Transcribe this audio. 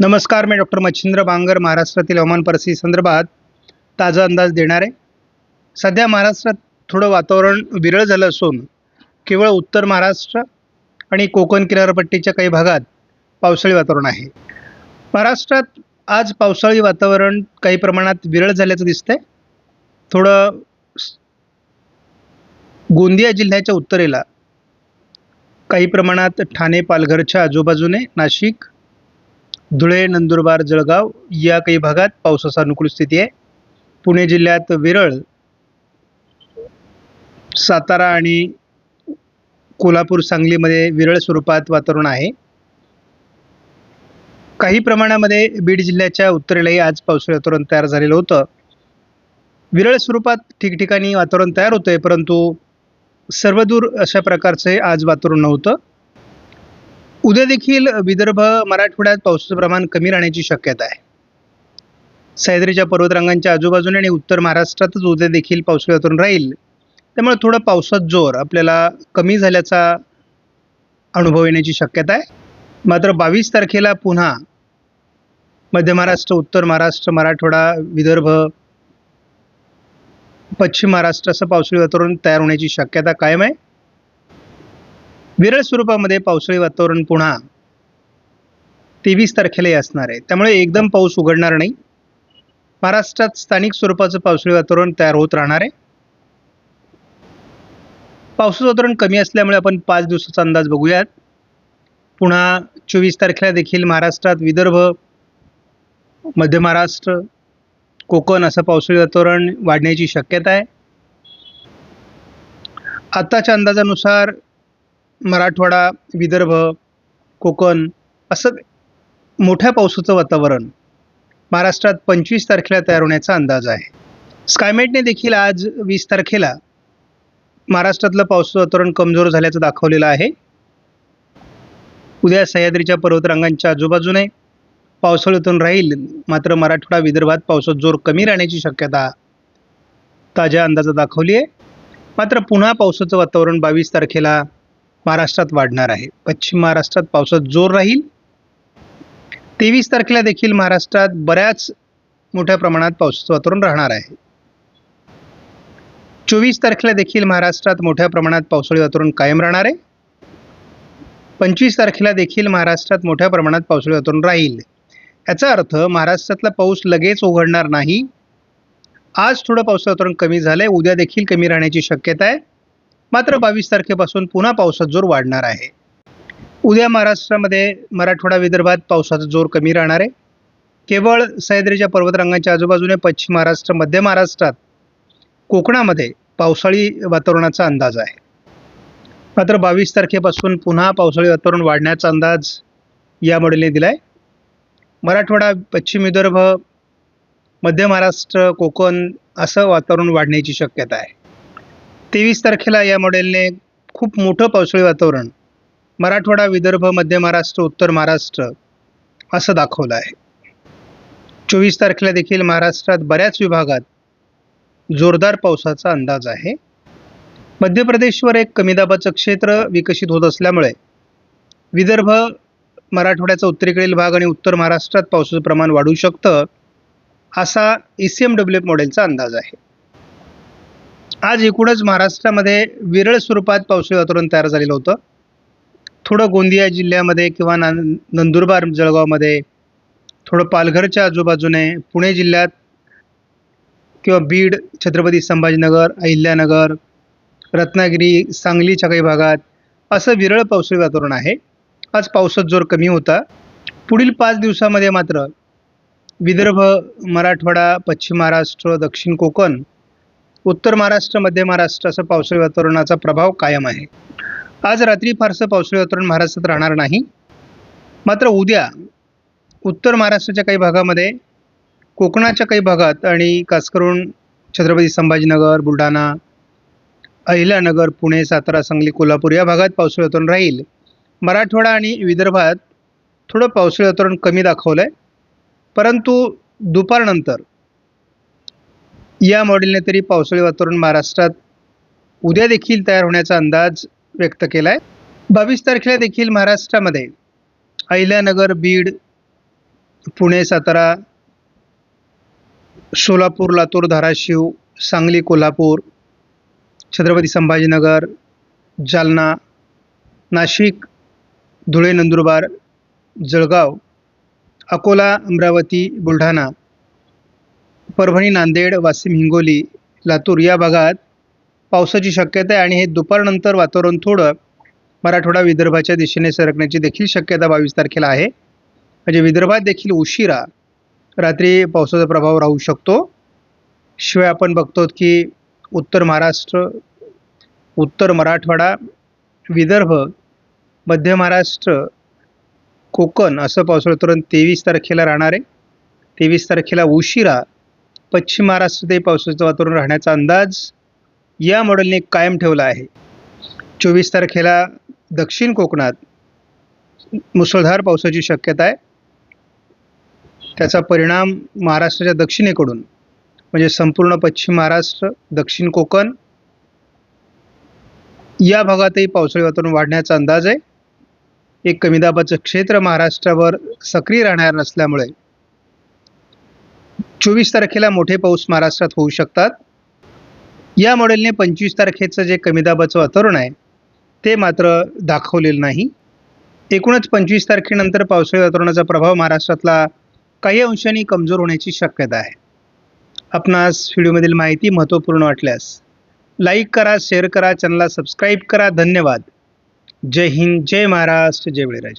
नमस्कार मी डॉक्टर मच्छिंद्र बांगर महाराष्ट्रातील हवामान परिस्थिती संदर्भात ताजा अंदाज देणार. आहे सध्या महाराष्ट्रात थोडं वातावरण विरळ झालं असून केवळ उत्तर महाराष्ट्र आणि कोकण किनारपट्टीच्या काही भागात पावसाळी वातावरण आहे. महाराष्ट्रात आज पावसाळी वातावरण काही प्रमाणात विरळ झाल्याचं दिसतंय. थोडं गोंदिया जिल्ह्याच्या उत्तरेला काही प्रमाणात ठाणे पालघरच्या आजूबाजूने नाशिक धुळे नंदुरबार जळगाव या काही भागात पावसाचा अनुकूल स्थिती आहे. पुणे जिल्ह्यात विरळ सातारा आणि कोल्हापूर सांगलीमध्ये विरळ स्वरूपात वातावरण आहे. काही प्रमाणामध्ये बीड जिल्ह्याच्या उत्तरेलाही आज पावसाळी वातावरण तयार झालेलं होतं. विरळ स्वरूपात ठिकठिकाणी वातावरण तयार होतं आहे परंतु सर्वदूर अशा प्रकारचे आज वातावरण नव्हतं. उद्या देखील विदर्भ मराठवाड्यात पावसाचं प्रमाण कमी राहण्याची शक्यता आहे. सह्याद्रीच्या पर्वतरांगांच्या आजूबाजूने आणि उत्तर महाराष्ट्रातच उद्या देखील पावसाळी वातावरण राहील. त्यामुळे थोडं पावसात जोर आपल्याला कमी झाल्याचा अनुभव येण्याची शक्यता आहे. मात्र बावीस तारखेला पुन्हा मध्य महाराष्ट्र उत्तर महाराष्ट्र मराठवाडा विदर्भ पश्चिम महाराष्ट्र असं पावसाळी वातावरण तयार होण्याची शक्यता कायम आहे. विरळ स्वरूपामध्ये पावसाळी वातावरण पुन्हा तेवीस तारखेलाही असणार आहे. त्यामुळे एकदम पाऊस उघडणार नाही. महाराष्ट्रात स्थानिक स्वरूपाचं पावसाळी वातावरण तयार होत राहणार आहे. पावसाचं वातावरण कमी असल्यामुळे आपण पाच दिवसाचा अंदाज बघूयात. पुन्हा चोवीस तारखेला देखील महाराष्ट्रात विदर्भ मध्य महाराष्ट्र कोकण असं पावसाळी वातावरण वाढण्याची शक्यता आहे. आत्ताच्या अंदाजानुसार मराठवाडा विदर्भ कोकण असं मोठ्या पावसाचं वातावरण महाराष्ट्रात पंचवीस तारखेला तयार होण्याचा अंदाज आहे. स्कायमेटने देखील आज वीस तारखेला महाराष्ट्रातलं पावसाचं वातावरण कमजोर झाल्याचं दाखवलेलं आहे. उद्या सह्याद्रीच्या पर्वतरांगांच्या आजूबाजूने पावसाळ्यातून राहील मात्र मराठवाडा विदर्भात पावसात जोर कमी राहण्याची शक्यता ताज्या अंदाजात दाखवली आहे. मात्र पुन्हा पावसाचं वातावरण बावीस तारखेला महाराष्ट्रात वाढणार आहे. पश्चिम महाराष्ट्रात पावसात जोर राहील. तेवीस तारखेला देखील महाराष्ट्रात बऱ्याच मोठ्या प्रमाणात पावसाचं वातावरण राहणार आहे. चोवीस तारखेला देखील महाराष्ट्रात मोठ्या प्रमाणात पावसाळी वातावरण कायम राहणार आहे. पंचवीस तारखेला देखील महाराष्ट्रात मोठ्या प्रमाणात पावसाळी वातावरण राहील. याचा अर्थ महाराष्ट्रातला पाऊस लगेच उघडणार नाही. आज थोडं पावसाचं वातावरण कमी झालंय. उद्या देखील कमी राहण्याची शक्यता आहे. मात्र बावीस तारखेपासून पुन्हा पावसाचा जोर वाढणार आहे. उद्या महाराष्ट्रामध्ये मराठवाडा विदर्भात पावसाचा जोर कमी राहणार आहे. केवळ सह्याद्रीच्या पर्वतरांगांच्या आजूबाजूने पश्चिम महाराष्ट्र मध्य महाराष्ट्रात कोकणामध्ये पावसाळी वातावरणाचा अंदाज आहे. मात्र बावीस तारखेपासून पुन्हा पावसाळी वातावरण वाढण्याचा अंदाज या मॉडेलने दिला आहे मराठवाडा पश्चिम विदर्भ मध्य महाराष्ट्र कोकण असं वातावरण वाढण्याची शक्यता आहे. तेवीस तारखेला या मॉडेलने खूप मोठं पावसाळी वातावरण मराठवाडा विदर्भ मध्य महाराष्ट्र उत्तर महाराष्ट्र असं दाखवलं आहे. चोवीस तारखेला देखील महाराष्ट्रात बऱ्याच विभागात जोरदार पावसाचा अंदाज आहे. मध्य प्रदेशवर एक कमी दाबाचं क्षेत्र विकसित होत असल्यामुळे विदर्भ मराठवाड्याचा उत्तरेकडील भाग आणि उत्तर महाराष्ट्रात पावसाचं प्रमाण वाढू शकतं असा E C M W F मॉडेलचा अंदाज आहे. आज एकूणच महाराष्ट्रामध्ये विरळ स्वरूपात पावसाळी वातावरण तयार झालेलं होतं. थोडं गोंदिया जिल्ह्यामध्ये किंवा ना नंदुरबार जळगावमध्ये थोडं पालघरच्या आजूबाजूने पुणे जिल्ह्यात किंवा बीड छत्रपती संभाजीनगर अहिल्यानगर रत्नागिरी सांगलीच्या काही भागात असं विरळ पावसाळी वातावरण आहे. आज पावसात जोर कमी होता. पुढील पाच दिवसामध्ये मात्र विदर्भ मराठवाडा पश्चिम महाराष्ट्र दक्षिण कोकण उत्तर महाराष्ट्र मध्य महाराष्ट्र असं पावसाळी वातावरणाचा प्रभाव कायम आहे. आज रात्री फारसं पावसाळी वातावरण महाराष्ट्रात राहणार नाही. मात्र उद्या उत्तर महाराष्ट्राच्या काही भागामध्ये कोकणाच्या काही भागात आणि खास करून छत्रपती संभाजीनगर बुलढाणा अहिल्यानगर पुणे सातारा सांगली कोल्हापूर या भागात पावसाळी वातावरण राहील. मराठवाडा आणि विदर्भात थोडं पावसाळी वातावरण कमी दाखवलं आहे परंतु दुपारनंतर या मॉडेलने तरी पावसाळी वातावरण महाराष्ट्रात उद्या देखील तयार होण्याचा अंदाज व्यक्त केला आहे बावीस तारखेला देखील महाराष्ट्रामध्ये अहिल्यानगर बीड पुणे सातारा सोलापूर लातूर धाराशिव सांगली कोल्हापूर छत्रपती संभाजीनगर जालना नाशिक धुळे नंदुरबार जळगाव अकोला अमरावती बुलढाणा परभणी नांदेड वाशिम हिंगोली लातूर या भागात पावसाची शक्यता आहे आणि हे दुपारनंतर वातावरण थोडं मराठवाडा विदर्भाच्या दिशेने सरकण्याची देखील शक्यता बावीस तारखेला आहे. म्हणजे विदर्भात देखील उशिरा रात्री पावसाचा प्रभाव राहू शकतो. शिवाय आपण बघतो की उत्तर महाराष्ट्र उत्तर मराठवाडा विदर्भ मध्य महाराष्ट्र कोकण असं पावसाळी वातावरण तेवीस तारखेला राहणार आहे. तेवीस तारखेला उशिरा पश्चिम महाराष्ट्रातही पावसाचं वातावरण राहण्याचा अंदाज या मॉडेलने कायम ठेवला आहे. चोवीस तारखेला दक्षिण कोकणात मुसळधार पावसाची शक्यता आहे. त्याचा परिणाम महाराष्ट्राच्या दक्षिणेकडून म्हणजे संपूर्ण पश्चिम महाराष्ट्र दक्षिण कोकण या भागातही पावसाळी वातावरण वाढण्याचा अंदाज आहे. एक कमी दाबाचं क्षेत्र महाराष्ट्रावर सक्रिय राहणार नसल्यामुळे चोवीस तारखेला मोठे पाऊस महाराष्ट्रात होऊ शकतात. या मॉडेलने पंचवीस तारखेचं जे कमी दाबाचं वातावरण आहे ते मात्र दाखवलेलं नाही. एकूणच पंचवीस तारखेनंतर पावसाळी वातावरणाचा प्रभाव महाराष्ट्रातला काही अंशांनी कमजोर होण्याची शक्यता आहे. आपणास व्हिडिओमधील माहिती महत्त्वपूर्ण वाटल्यास लाईक करा शेअर करा चॅनलला सबस्क्राईब करा. धन्यवाद. जय हिंद जय महाराष्ट्र जय बळीराजा.